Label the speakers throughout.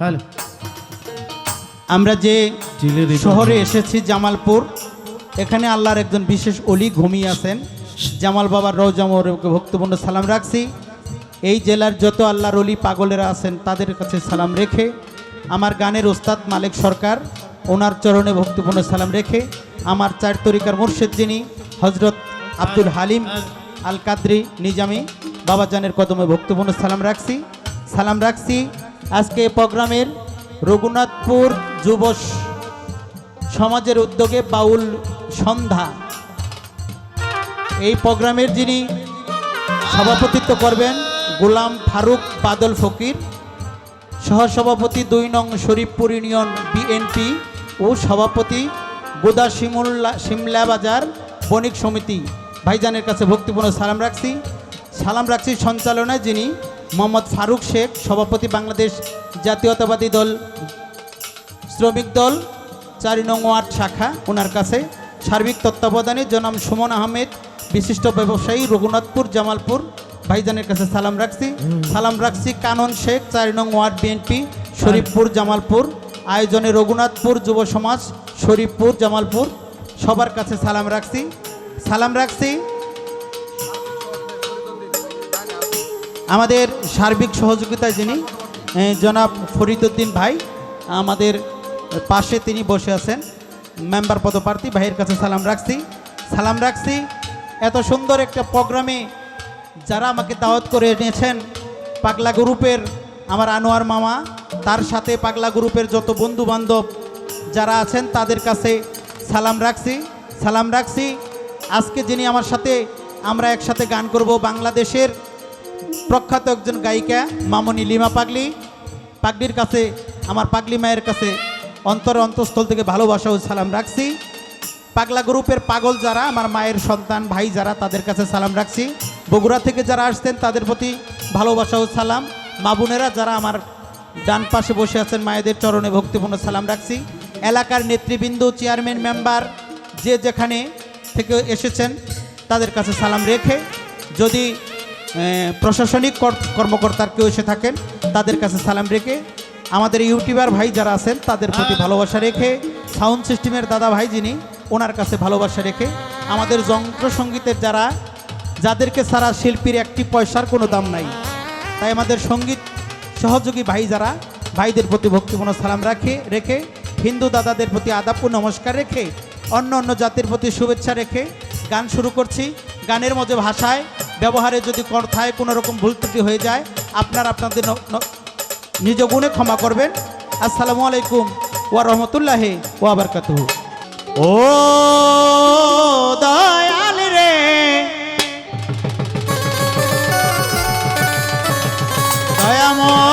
Speaker 1: Hello
Speaker 2: আমরা যে শহরে এসেছি জামালপুর এখানে আল্লাহর একজন বিশেষ অলি ঘুমিয়ে আছেন। জামাল বাবার রওজামরে ভক্তপূর্ণ সালাম রাখছি। এই জেলার যত আল্লাহর অলি পাগলেরা আছেন তাদের কাছে সালাম রেখে আমার গানের ওস্তাদ মালিক সরকার ওনার চরণে ভক্তিপূর্ণ সালাম রেখে আমার চার তরিকার মুর্শেদ যিনি হজরত আব্দুল হালিম আল কাদরি নিজামি বাবাজানের কদমে ভক্তিপূর্ণ সালাম রাখছি। সালাম রাখছি। আজকে প্রোগ্রামের রঘুনাথপুর যুব সমাজের উদ্যোগে বাউল সন্ধ্যা। এই প্রোগ্রামের যিনি সভাপতিত্ব করবেন গোলাম ফারুক বাদল ফকির, সহসভাপতি দুই নং শরীফপুর ইউনিয়ন বিএনপি ও সভাপতি গোদা শিমুল্লা শিমলা বাজার বণিক সমিতি। ভাইজানের কাছে ভক্তিপূর্ণ সালাম রাখছি। সালাম রাখছি সঞ্চালনায় যিনি মোহাম্মদ ফারুক শেখ সভাপতি বাংলাদেশ জাতীয়তাবাদী দল শ্রমিক দল চারি নং ওয়ার্ড শাখা ওনার কাছে সার্বিক তত্ত্বাবধানে জনাম সুমন আহমেদ বিশিষ্ট ব্যবসায়ী রঘুনাথপুর জামালপুর ভাইজানের কাছে সালাম রাখছি। সালাম রাখছি কানন শেখ চারি নং ওয়ার্ড বিএনপি শরীফপুর জামালপুর। আয়োজনে রঘুনাথপুর যুব সমাজ শরীফপুর জামালপুর। সবার কাছে সালাম রাখছি। সালাম রাখছি আমাদের সার্বিক সহযোগিতায় যিনি জনাব ফরিদুদ্দিন ভাই, আমাদের পাশে তিনি বসে আছেন, মেম্বার পদপ্রার্থী। ভাইয়ের কাছে সালাম রাখছি। সালাম রাখছি। এত সুন্দর একটা প্রোগ্রামে যারা আমাকে দাওয়াত করে এনেছেন, পাগলা গ্রুপের আমার আনোয়ার মামা, তার সাথে পাগলা গ্রুপের যত বন্ধু বান্ধব যারা আছেন, তাদের কাছে সালাম রাখছি। সালাম রাখছি। আজকে যিনি আমার সাথে আমরা একসাথে গান করব, বাংলাদেশের প্রখ্যাত একজন গায়িকা, মামনি লিমা পাগলি। পাগলির কাছে, আমার পাগলি মায়ের কাছে অন্তর অন্তঃস্থল থেকে ভালোবাসা ও সালাম রাখছি। পাগলা গ্রুপের পাগল যারা, আমার মায়ের সন্তান, ভাই যারা, তাদের কাছে সালাম রাখছি। বগুড়া থেকে যারা আসতেন তাদের প্রতি ভালোবাসা ও সালাম। মা বোনেরা যারা আমার ডান পাশে বসে আছেন, মায়েদের চরণে ভক্তিপূর্ণ সালাম রাখছি। এলাকার নেতৃবৃন্দ, চেয়ারম্যান, মেম্বার, যে যেখানে থেকে এসেছেন, তাদের কাছে সালাম রেখে যদি প্রশাসনিক কর- কর্মকর্তার কেউ এসে থাকেন তাদের কাছে সালাম রেখে আমাদের ইউটিউবার ভাই যারা আছেন তাদের প্রতি ভালোবাসা রেখে সাউন্ড সিস্টেমের দাদা ভাই যিনি ওনার কাছে ভালোবাসা রেখে আমাদের যন্ত্রসঙ্গীতের যারা যাদেরকে ছাড়া শিল্পীর একটি পয়সার কোনো দাম নাই তাই আমাদের সংগীত সহযোগী ভাই যারা ভাইদের প্রতি ভক্তিপূর্ণ সালাম রাখে রেখে হিন্দু দাদাদের প্রতি আদাব ও নমস্কার রেখে অন্য অন্য জাতির প্রতি শুভেচ্ছা রেখে গান শুরু করছি। গানের মধ্যে ভাষায়, ব্যবহারে যদি কথায় কোনো রকম ভুল ত্রুটি হয়ে যায়, আপনার আপনাদের নিজ গুণে ক্ষমা করবেন। আসসালামু আলাইকুম ওয়া রহমতুল্লাহে ওয়া বারকাতুহু। ও দয়াল রে। দয়াময়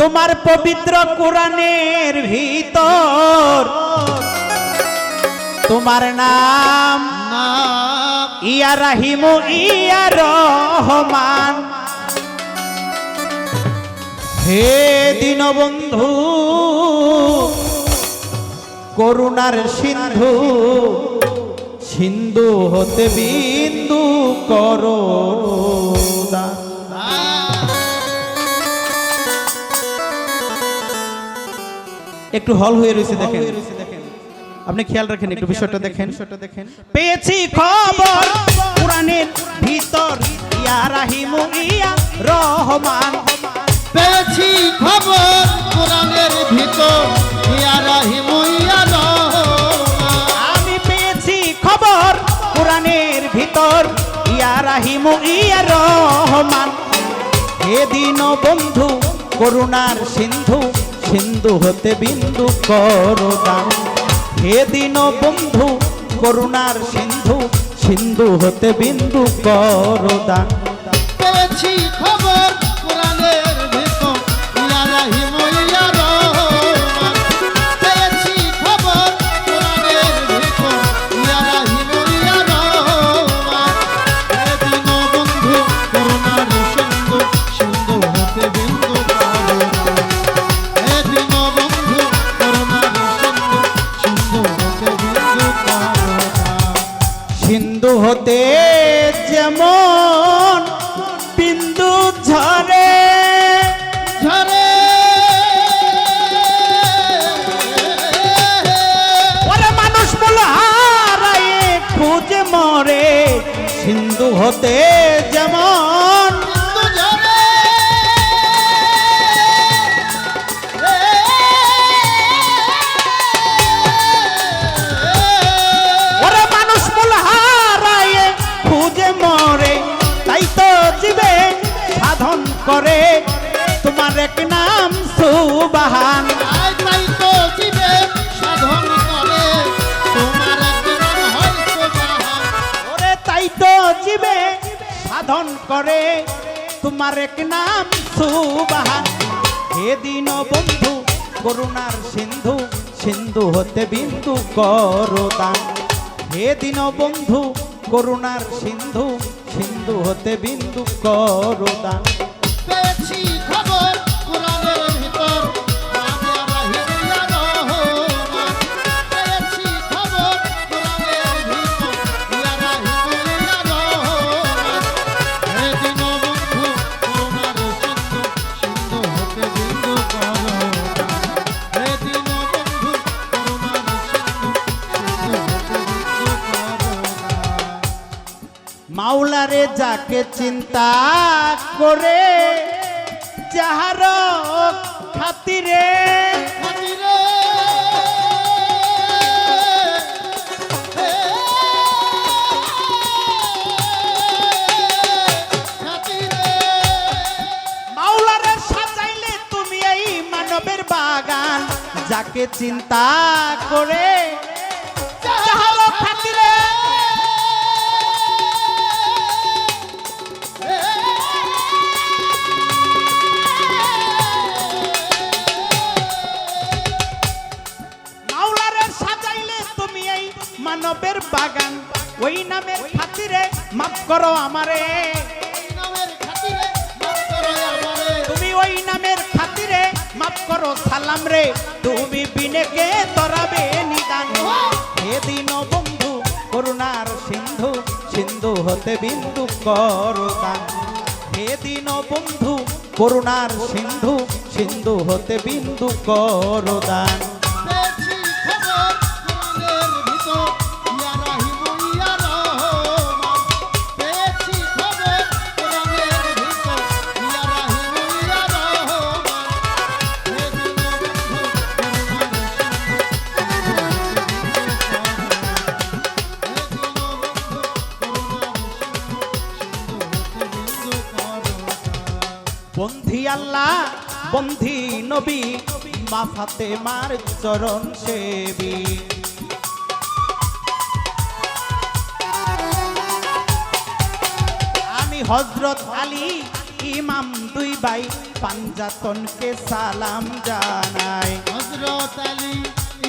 Speaker 2: তোমার পবিত্র কোরআনের ভিতর। তোমার নাম ইয়া রাহিম ইয়া রহমান। হে দীনবন্ধু, করুণার সিন্ধু সিন্ধু হতে বিন্দু করো। একটু হল হয়ে রয়েছে দেখেন। আপনি খেয়াল রাখেন একটু বিষয়টা দেখেন। দেখেন। পেয়েছি খবর পুরাণের ভিতর ইয়া রাহিম ইয়া রহমান।
Speaker 3: পেয়েছি খবর পুরাণের ভিতর ইয়া রাহিম ইয়া রহমান।
Speaker 2: আমি পেয়েছি খবর পুরাণের ভিতর ইয়া রাহিম ইয়া রহমান। হে দিন বন্ধু করুণার সিন্ধু সিন্ধু হতে বিন্দু করদান হে দিন বন্ধু, করুণার সিন্ধু সিন্ধু হতে বিন্দু করদান
Speaker 3: পেয়েছি খবর। সিন্ধু হতে
Speaker 2: যেমন বিন্দু ঝরে
Speaker 3: ঝরে।
Speaker 2: মানুষ বলো হারাই খুঁজে মরে। সিন্ধু হতে সুবাহান
Speaker 3: তাই তাই তো জীবে সাধন করে। তোমার একজন সোবাহান
Speaker 2: ওরে তাই তো জীবে সাধন করে। তোমার এক নাম সুবাহান। হে দিন বন্ধু করুণার সিন্ধু সিন্ধু হতে বিন্দু করো দান হে দিন বন্ধু করুণার সিন্ধু সিন্ধু হতে বিন্দু করো দান যাকে চিন্তা করে যাহার খাতিরে
Speaker 3: খাতিরে। খাতিরে।
Speaker 2: মাওলারে তুমি এই মানবের বাগান যাকে চিন্তা করে করো আমারে। তুমি ওই নামের খাতিরে মাফ করো সালাম রে। তুমি বিনেকে তরাবে নিদান। দিন বন্ধু করুণার সিন্ধু সিন্ধু হতে বিন্দু করো দান। দিন বন্ধু করুণার সিন্ধু সিন্ধু হতে বিন্দু করো দান।
Speaker 3: বন্ধি
Speaker 2: নবী মা ফাতে মার চরণ সেবী। আমি হজরত আলী ইমাম দুই ভাই পাঞ্জাতনকে সালাম জানাই।
Speaker 3: হজরত আলী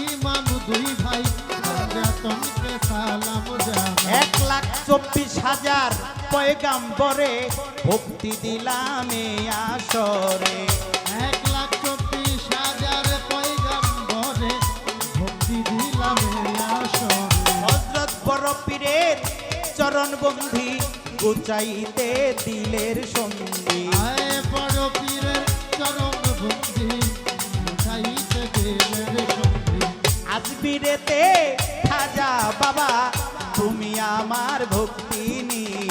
Speaker 3: ইমাম দুই ভাই রাজাতনকে সালাম জানাই।
Speaker 2: এক লাখ চব্বিশ হাজার পয়গাম্বরে ভক্তি দিলাম আসরে। চরণ বন্ধি গুচাইতে দিলের সন্ধি।
Speaker 3: বড় পীরের চরণ সঙ্গী
Speaker 2: আজমিরেতে খাজা বাবা তুমি আমার ভক্তি নিবা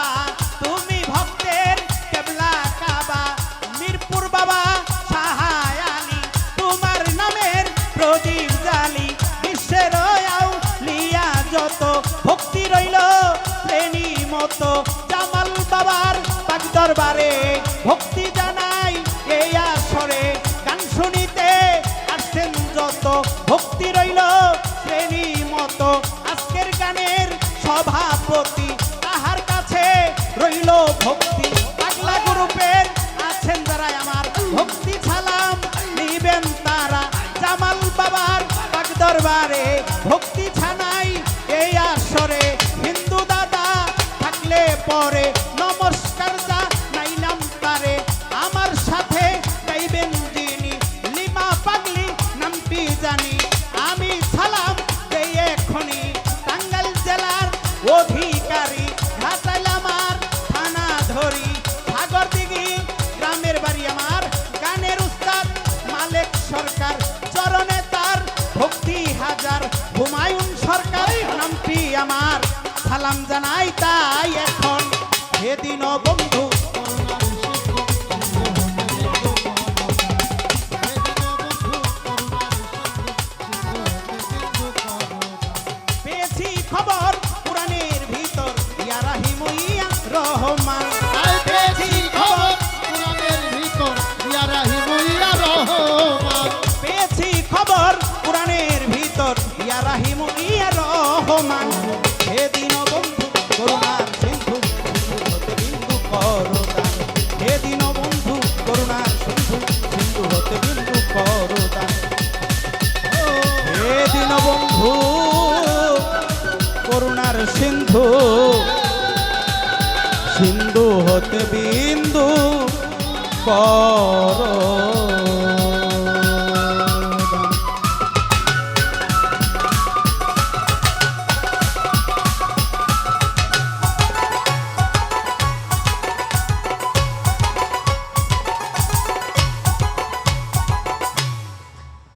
Speaker 2: মতো জামাল বাবার পাক দরবারে। ভক্তি জানাই এই আসরে। গান শুনিতে আসছেন যত, ভক্তি রইল শ্রেণি মতো। আজকের গানের সভাপতি তাহার কাছে রইল ভক্তি। সরকার নামটি আমার। সালাম জানাই তাই এখন। সেদিন বন্ধু। পেয়েছি খবর পুরাণের ভিতর। ইয়া রাহিম ইয়া রহমান
Speaker 3: পেয়েছি খবর ভিতর। রহমান।
Speaker 2: পেয়েছি খবর পুরাণের ভিতর। ইয়া বন্ধু করুণার সিন্ধু সিন্ধু হতে বিন্দু কর